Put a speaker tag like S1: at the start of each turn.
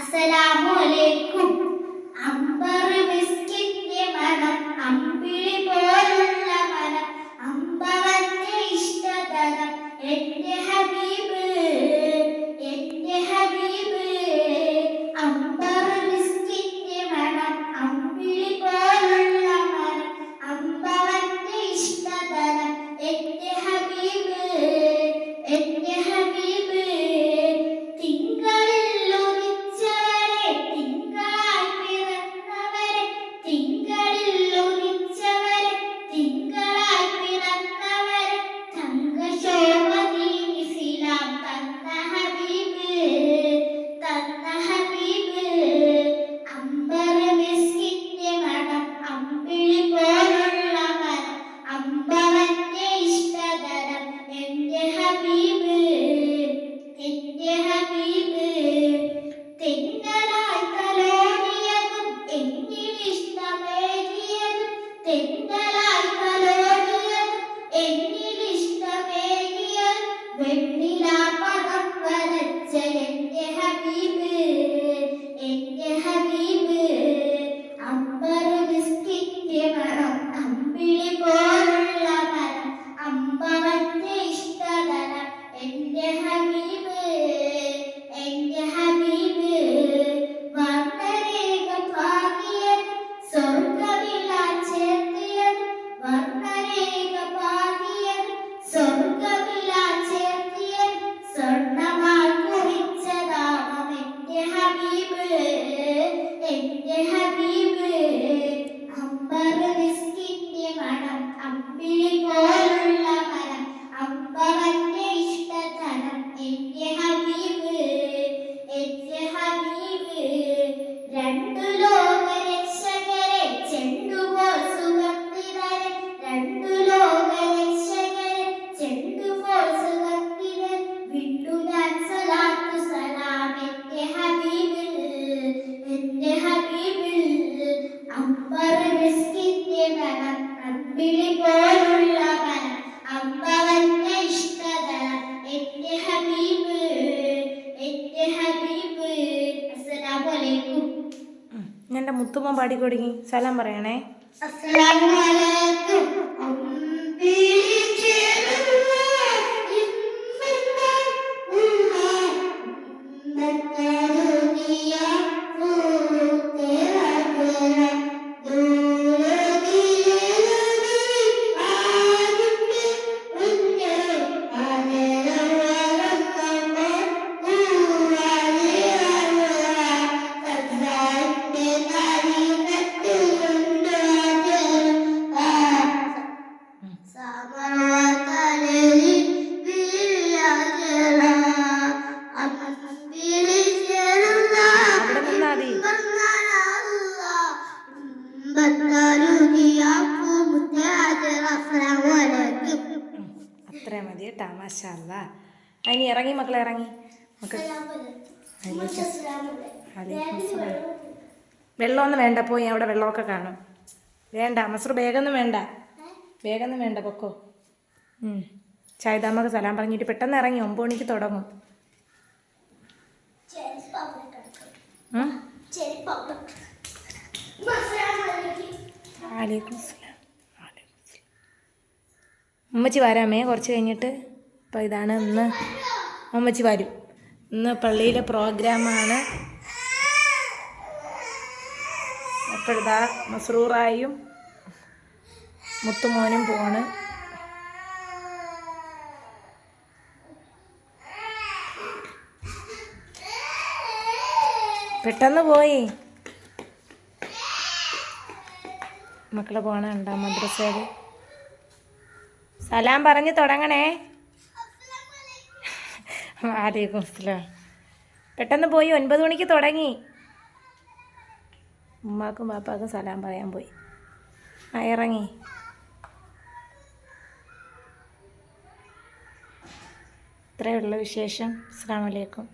S1: അസ്സലാമലൈക്കും അമ്പർ ബിസ്കിറ്റിന്റെ മനം അമ്പിളി പോലുള്ള മനം അമ്പവന്റെ ഇഷ്ടതരം. എന്റെ ഹബീബ് എന്റെ ഹബീബ് അമ്പർ ബിസ്കിറ്റിന്റെ മനം അമ്പിളി പോലുള്ള മനം അമ്പവന്റെ ഇഷ്ടതരം. എന്റെ ഹബീബ് എന്റെ ഹബീബ് അമ്പിളി പോലുള്ള മനം അമ്പവന്റെ ഇഷ്ടതരം. എന്റെ ഹബീബ് എന്റെ ഹബീബ്. അസ്സലാമു അലൈക്കും
S2: മുത്തുമ്മ പാടി കൊടുങ്ങി. സലാം പറയണേ.
S1: അസ്സലാമു അലൈക്കും
S2: അത്രയും മതി കേട്ടാ മാഷല്ല അതിന് ഇറങ്ങി മക്കളെ ഇറങ്ങി. മക്കൾ വെള്ളമൊന്നും വേണ്ട പോയി അവിടെ വെള്ളമൊക്കെ കാണും. വേണ്ട മസറു വേഗമൊന്നും വേണ്ട. വേഗമൊന്നും വേണ്ട പൊക്കോ. ചായതാമക്ക് സലാം പറഞ്ഞിട്ട് പെട്ടെന്ന് ഇറങ്ങി ഒമ്പത് മണിക്ക് തുടങ്ങും. ഉം? വാലേക്കും സലാം. വാലേക്കും സലാം. ഉമ്മച്ചി വരാമേ കുറച്ച് കഴിഞ്ഞിട്ട്. അപ്പോൾ ഇതാണ് ഇന്ന് അമ്മച്ചി വരും. ഇന്ന് പള്ളിയിലെ പ്രോഗ്രാമാണ്. അപ്പോഴിതാ മസ്രൂറായും മുത്തുമോനും പോണ്. പെട്ടെന്ന് പോയി. മക്കളെ പോണ ഉണ്ടാ മദ്രസയിൽ സലാം പറഞ്ഞ് തുടങ്ങണേ. വാലേക്കും അസ്സലാം. പെട്ടെന്ന് പോയി ഒൻപത് മണിക്ക് തുടങ്ങി. ഉമ്മാക്കും പാപ്പാക്കും സലാം പറയാൻ പോയി. ആ ഇറങ്ങി. ഇത്രയുള്ള വിശേഷം. അസ്സാം വലൈക്കും